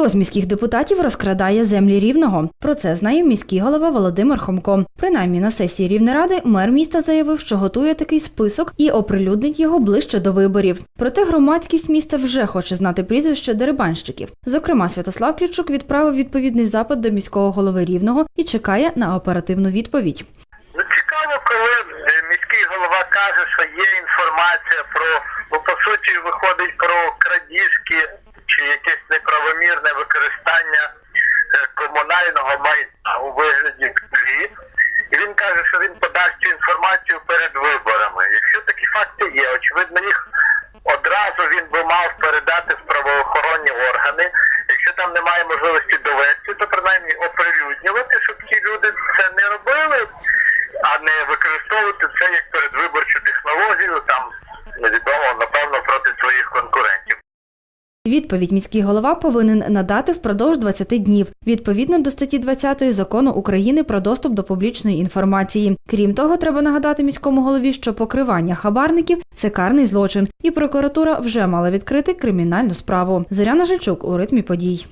Хто з міських депутатів розкрадає землі рівного? Про це знає міський голова Володимир Хомко. Принаймні на сесії Рівнеради мер міста заявив, що готує такий список і оприлюднить його ближче до виборів. Проте громадськість міста вже хоче знати прізвище дерибанщиків. Зокрема, Святослав Клічук відправив відповідний запит до міського голови рівного і чекає на оперативну відповідь. Ну, цікаво, коли е, міський голова каже, що є інформація про, бо по суті виходить про крадіжки чи якесь неправомірне використання е, комунального майна у вигляді землі. І він каже, що він подасть цю інформацію перед виборами. Якщо такі факти є, очевидно, їх одразу він би мав передати в правоохоронні органи. Якщо там немає можливості довести, то принаймні оприлюднювати, щоб ті люди це не робили, а не використовувати це як передвиборчу технологію, там невідомо, конкурентів. Відповідь міський голова повинен надати впродовж 20 днів, відповідно до статті 20 закону України про доступ до публічної інформації. Крім того, треба нагадати міському голові, що покривання хабарників це карний злочин, і прокуратура вже мала відкрити кримінальну справу. Зоряна Жильчук у ритмі подій.